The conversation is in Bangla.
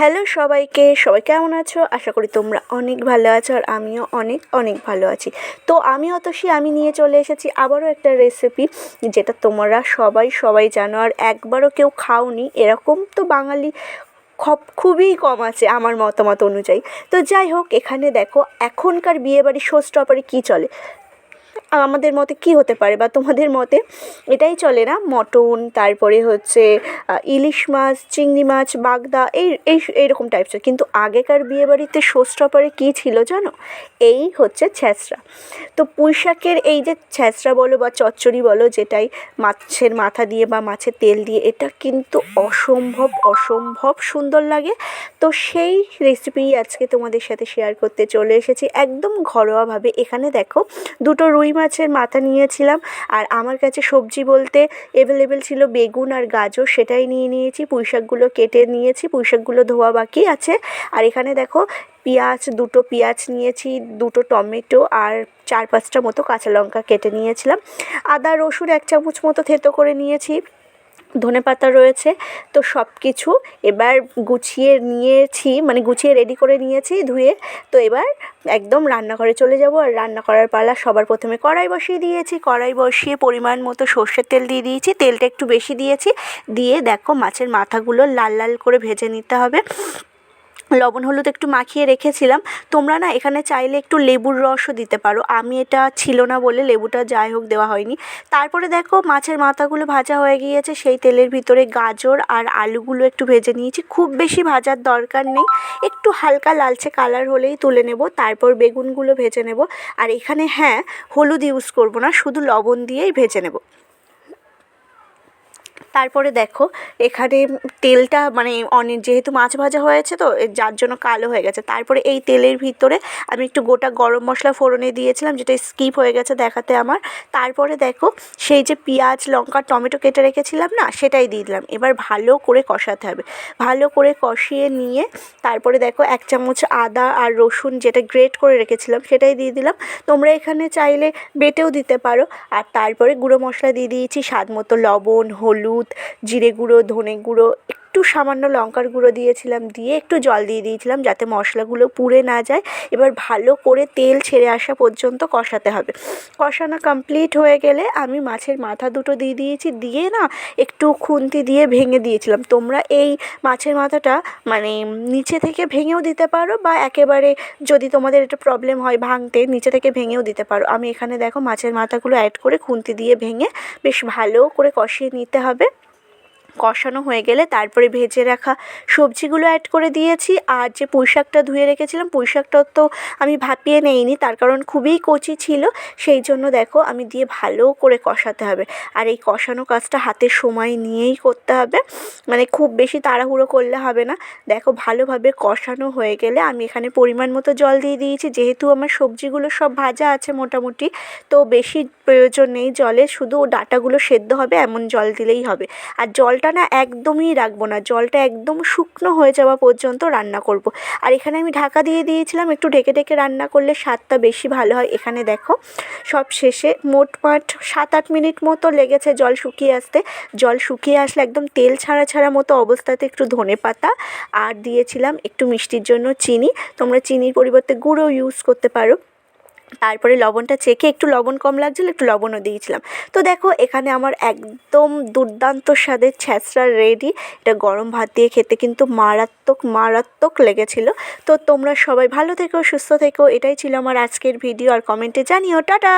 হ্যালো সবাইকে, সবাই কেমন আছো? আশা করি তোমরা অনেক ভালো আছো আর আমিও অনেক অনেক ভালো আছি। তো আমি অতসী, আমি নিয়ে চলে এসেছি আবারও একটা রেসিপি যেটা তোমরা সবাই সবাই জানো আর একবারও কেউ খাওনি। এরকম তো বাঙালি খব, খুবই কম আছে আমার মতামত অনুযায়ী। তো যাই হোক, এখানে দেখো, এখনকার বিয়েবাড়ি শো কী চলে? আমাদের মতে কী হতে পারে বা তোমাদের মতে? এটাই চলে না? মটন, তারপরে হচ্ছে ইলিশ মাছ, চিংড়ি মাছ, বাগদা, এই এই এইরকম টাইপসের কিন্তু আগেকার বিয়েবাড়িতে শো স্টপারে কী ছিল জানো? এই হচ্ছে ছ্যাঁচড়া। তো পুঁই শাকের এই যে ছ্যাঁচড়া বলো বা চচ্চড়ি বলো, যেটাই মাছের মাথা দিয়ে বা মাছের তেল দিয়ে, এটা কিন্তু অসম্ভব অসম্ভব সুন্দর লাগে। তো সেই রেসিপি আজকে তোমাদের সাথে শেয়ার করতে চলে এসেছি। একদম ঘরোয়াভাবে। এখানে দেখো, দুটো রুই মাছের মাথা নিয়েছিলাম আর আমার কাছে সবজি বলতে অ্যাভেলেবেল ছিল বেগুন আর গাজর, সেটাই নিয়ে নিয়েছি। পুঁই শাকগুলো কেটে নিয়েছি পুঁই শাকগুলো ধোয়া বাকি আছে। আর এখানে দেখো পেঁয়াজ, দুটো পেঁয়াজ নিয়েছি, দুটো টমেটো আর চার পাঁচটা মতো কাঁচা লঙ্কা কেটে নিয়েছিলাম। আদা, রসুন এক চামচ মতো থেতো করে নিয়েছি। ধনে পাতা রয়েছে, তো সব কিছু এবার গুছিয়ে নিয়েছি মানে গুছিয়ে রেডি করে নিয়েছি ধুয়ে, তো এবার একদম রান্নাঘরে চলে যাব। আর রান্না করার পালা সবার প্রথমে কড়াই বসিয়ে দিয়েছি, কড়াই বসিয়ে পরিমাণ মতো সর্ষের তেল দিয়ে দিয়েছি, তেলটা একটু বেশি দিয়েছি, দিয়ে দেখো মাছের মাথাগুলো লাল লাল করে ভেজে নিতে হবে। লবণ, হলুদ একটু মাখিয়ে রেখেছিলাম। তোমরা না এখানে চাইলে একটু লেবুর রসও দিতে পারো। আমি এটা ছিল না বলে লেবুটা যাই হোক দেওয়া হয়নি। তারপরে দেখো মাছের মাথাগুলো ভাজা হয়ে গিয়েছে। সেই তেলের ভিতরে গাজর আর আলুগুলো একটু ভেজে নিয়েছি। খুব বেশি ভাজার দরকার নেই। একটু হালকা লালচে কালার হলেই তুলে নেব। তারপর বেগুনগুলো ভেজে নেব। আর এখানে হ্যাঁ হলুদ ইউজ করব না। শুধু লবণ দিয়েই ভেজে নেব। তারপরে দেখো, এখানে তেলটা মানে অনেক যেহেতু মাছ ভাজা হয়েছে তো যার জন্য কালো হয়ে গেছে। তারপরে এই তেলের ভিতরে আমি একটু গোটা গরম মশলা ফোড়নে দিয়েছিলাম, যেটা স্কিপ হয়ে গেছে দেখাতে আমার। তারপরে দেখো, সেই যে পেঁয়াজ, লঙ্কা, টমেটো কেটে রেখেছিলাম না, সেটাই দিয়ে দিলাম। এবার ভালো করে কষাতে হবে। ভালো করে কষিয়ে নিয়ে, তারপরে দেখো, এক চামচ আদা আর রসুন যেটা গ্রেট করে রেখেছিলাম, সেটাই দিয়ে দিলাম। তোমরা এখানে চাইলে বেটেও দিতে পারো। আর তারপরে গুঁড়ো মশলা দিয়ে দিয়েছি, স্বাদ মতো লবণ, হলুদ হলুদ জিরে গুঁড়ো ধনে গুঁড়ো একটু সামান্য লঙ্কার গুঁড়ো দিয়েছিলাম, দিয়ে একটু জল দিয়ে দিয়েছিলাম যাতে মশলাগুলো পুড়ে না যায়। এবার ভালো করে তেল ছেড়ে আসা পর্যন্ত কষাতে হবে। কষানো কমপ্লিট হয়ে গেলে আমি মাছের মাথা দুটো দিয়ে দিয়েছি, দিয়ে না একটু খুন্তি দিয়ে ভেঙে দিয়েছিলাম। তোমরা এই মাছের মাথাটা মানে নিচে থেকে ভেঙেও দিতে পারো বা একেবারে যদি তোমাদের এটা প্রবলেম হয় ভাঙতে, নিচে থেকে ভেঙেও দিতে পারো। আমি এখানে দেখো মাছের মাথাগুলো অ্যাড করে খুন্তি দিয়ে ভেঙে বেশ ভালো করে কষিয়ে নিতে হবে। কষানো হয়ে গেলে তারপরে ভেজে রাখা সবজিগুলো অ্যাড করে দিয়েছি। আর যে পুঁই শাকটা ধুয়ে রেখেছিলাম পুঁই শাকটাও তো আমি ভাপিয়ে নেইনি, তার কারণ খুবই কচি ছিল। সেই জন্য দেখো, আমি দিয়ে ভালো করে কষাতে হবে। আর এই কষানো কাজটা হাতে সময় নিয়েই করতে হবে। মানে খুব বেশি তাড়াহুড়ো করলে হবে না। দেখো, ভালোভাবে কষানো হয়ে গেলে আমি এখানে পরিমাণ মতো জল দিয়ে দিয়েছি। যেহেতু আমার সবজিগুলো সব ভাজা আছে মোটামুটি, তো বেশি প্রয়োজন নেই জলে। শুধু ডাটাগুলো সেদ্ধ হবে, এমন জল দিলেই হবে। আর জলটা না একদমই রাখব না। জলটা একদম শুকনো হয়ে যাওয়া পর্যন্ত রান্না করব। আর এখানে আমি ঢাকা দিয়ে দিয়েছিলাম একটু ঢেকে ঢেকে রান্না করলে স্বাদটা বেশি ভালো হয়। এখানে দেখো, সব শেষে মোটমাট সাত আট মিনিট মতো লেগেছে জল শুকিয়ে আসতে। জল শুকিয়ে আসলে একদম তেল ছাড়া ছাড়া মতো অবস্থাতে একটু ধনে পাতা আর দিয়েছিলাম একটু মিষ্টির জন্য চিনি। তোমরা চিনির পরিবর্তে গুঁড়ো ইউজ করতে পারো। তারপরে লবণটা চেখে একটু লবণ কম লাগছিল, একটু লবণও দিয়েছিলাম। তো দেখো, এখানে আমার একদম দুর্দান্ত স্বাদের ছ্যাঁচড়া রেডি এটা গরম ভাত দিয়ে খেতে কিন্তু মারাত্মক মারাত্মক লেগেছিল। তো তোমরা সবাই ভালো থেকো, সুস্থ থেকো। এটাই ছিল আমার আজকের ভিডিও আর কমেন্টে জানিও। টাটা!